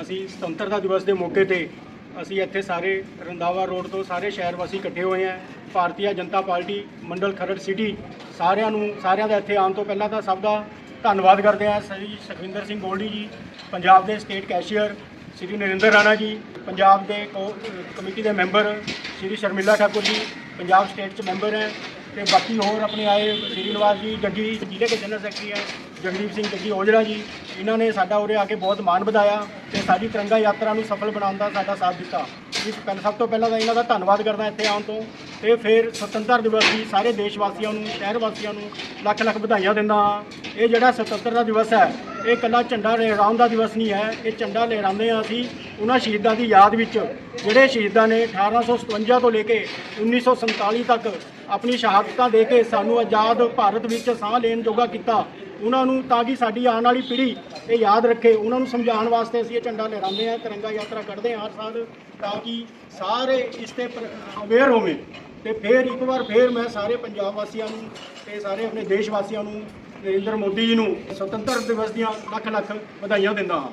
ਅਸੀਂ ਸੁਤੰਤਰਤਾ ਦਿਵਸ ਦੇ ਮੌਕੇ ਤੇ ਅਸੀਂ ਇੱਥੇ ਸਾਰੇ ਰੰਦਾਵਾ ਰੋਡ ਤੋਂ ਸਾਰੇ ਸ਼ਹਿਰ ਵਾਸੀ ਇਕੱਠੇ ਹੋਏ ਹਾਂ। ਭਾਰਤੀ ਜਨਤਾ ਪਾਰਟੀ, ਮੰਡਲ ਖਰੜ ਸਿਟੀ, ਸਾਰਿਆਂ ਨੂੰ ਸਾਰਿਆਂ ਦਾ ਇੱਥੇ ਆਉਣ ਤੋਂ ਪਹਿਲਾਂ ਤਾਂ ਸਭ ਦਾ ਧੰਨਵਾਦ ਕਰਦੇ ਹਾਂ। ਸ੍ਰੀ ਸੁਖਵਿੰਦਰ ਸਿੰਘ ਗੋਲਡੀ ਜੀ, ਪੰਜਾਬ ਦੇ ਸਟੇਟ ਕੈਸ਼ੀਅਰ, ਸ੍ਰੀ ਨਰਿੰਦਰ ਰਾਣਾ ਜੀ, ਪੰਜਾਬ ਦੇ ਕੋ- ਕਮੇਟੀ ਦੇ ਮੈਂਬਰ, ਸ੍ਰੀ ਸ਼ਰਮਿਲਾ ਠਾਕੁਰ ਜੀ, ਪੰਜਾਬ ਸਟੇਟ ਚ ਮੈਂਬਰ ਹੈ। ਤੇ ਬਾਕੀ ਹੋਰ ਆਪਣੇ ਆਏ ਸ੍ਰੀ ਨਿਵਾਸ ਜੀ, ਜੱਗੀ ਜ਼ਿਲ੍ਹੇ ਦੇ ਜਨਰਲ ਸੈਕਟਰੀ ਹੈ, ਜਗਦੀਪ ਸਿੰਘ ਜੱਗੀ, ਔਜਲਾ ਜੀ, ਇਹਨਾਂ ਨੇ ਸਾਡਾ ਉਰੇ ਆ ਕੇ ਬਹੁਤ ਮਾਣ ਵਧਾਇਆ ਤੇ ਸਾਡੀ ਤਿਰੰਗਾ ਯਾਤਰਾ ਨੂੰ ਸਫਲ ਬਣਾਉਣ ਦਾ ਸਾਡਾ ਸਾਥ ਦਿੱਤਾ। ਇਸ ਪਹਿਲ, ਸਭ ਤੋਂ ਪਹਿਲਾਂ ਤਾਂ ਇਹਨਾਂ ਦਾ ਧੰਨਵਾਦ ਕਰਦਾ ਇੱਥੇ ਆਉਣ ਤੋਂ ਤੇ ਫਿਰ ਸੁਤੰਤਰ ਦਿਵਸ ਦੀ ਸਾਰੇ ਦੇਸ਼ ਵਾਸੀਆਂ ਨੂੰ ਸ਼ਹਿਰ ਵਾਸੀਆਂ ਨੂੰ ਲੱਖ ਲੱਖ ਵਧਾਈਆਂ ਦਿੰਦਾ ਹਾਂ। ਇਹ ਜਿਹੜਾ ਸੁਤੰਤਰਤਾ ਦਿਵਸ ਹੈ, ਇਹ ਇਕੱਲਾ ਝੰਡਾ ਲਹਿਰਾਉਣ ਦਾ ਦਿਵਸ ਨਹੀਂ ਹੈ, ਇਹ ਝੰਡਾ ਲਹਿਰਾਉਂਦੇ ਹਾਂ ਅਸੀਂ ਉਹਨਾਂ ਸ਼ਹੀਦਾਂ ਦੀ ਯਾਦ ਵਿੱਚ। ਜਿਹੜੇ ਸ਼ਹੀਦਾਂ ਨੇ 1857 ਤੋਂ ਲੈ ਕੇ 1947 ਤੱਕ ਆਪਣੀ ਸ਼ਹਾਦਤਾਂ ਦੇ ਕੇ ਸਾਨੂੰ ਆਜ਼ਾਦ ਭਾਰਤ ਵਿੱਚ ਸਾਹ ਲੈਣ ਜੋਗਾ ਕੀਤਾ, ਉਹਨਾਂ ਨੂੰ ਤਾਂ ਕਿ ਸਾਡੀ ਆਉਣ ਵਾਲੀ ਪੀੜ੍ਹੀ ਇਹ ਯਾਦ ਰੱਖੇ। ਉਹਨਾਂ ਨੂੰ ਸਮਝਾਉਣ ਵਾਸਤੇ ਅਸੀਂ ਇਹ ਝੰਡਾ ਲਹਿਰਾਉਂਦੇ ਹਾਂ, ਤਿਰੰਗਾ ਯਾਤਰਾ ਕੱਢਦੇ ਹਾਂ ਹਰ ਸਾਲ, ਤਾਂ ਕਿ ਸਾਰੇ ਇਸ ਤੇ ਅਵੇਅਰ ਹੋਵੇ। ਤੇ ਫਿਰ ਇੱਕ ਵਾਰ ਫਿਰ ਮੈਂ ਸਾਰੇ ਪੰਜਾਬ ਵਾਸੀਆਂ ਨੂੰ ਤੇ ਸਾਰੇ ਆਪਣੇ ਦੇਸ਼ ਵਾਸੀਆਂ ਨੂੰ, ਨਰਿੰਦਰ ਮੋਦੀ ਜੀ ਨੂੰ, ਸੁਤੰਤਰ ਦਿਵਸ ਦੀਆਂ ਲੱਖ ਲੱਖ ਵਧਾਈਆਂ ਦਿੰਦਾ ਹਾਂ।